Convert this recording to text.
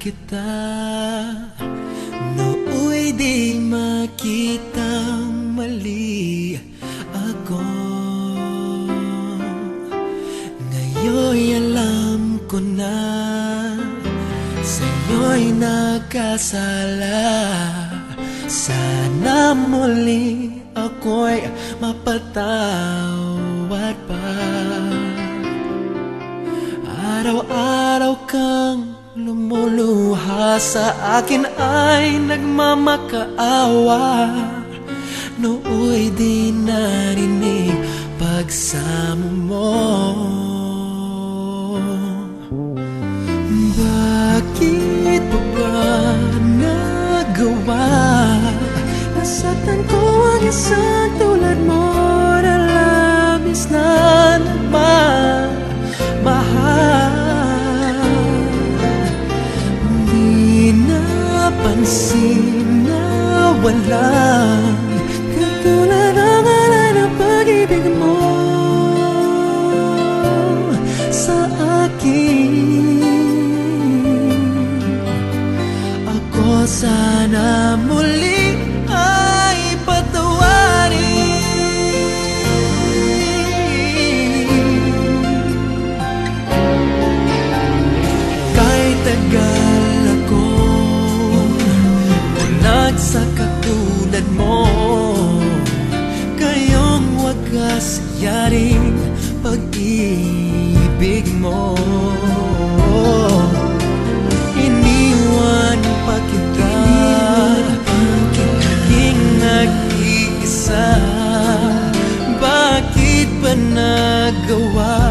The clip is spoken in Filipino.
kita Nooy di makita mali ako. Ngayon'y alam ko na Sa'yo'y nakasala. Sana muli ako'y mapatawad pa. Araw-araw lumuluha sa akin ay nagmamakaawa. Nooy di narinig pagsamo mo. Bakit mo ba nagawa? Nasaktan ko ang isang napansin na walang masyaring pag-ibig mo. Iniwan pa kita Kiking nag-iisa. Bakit ba nagawa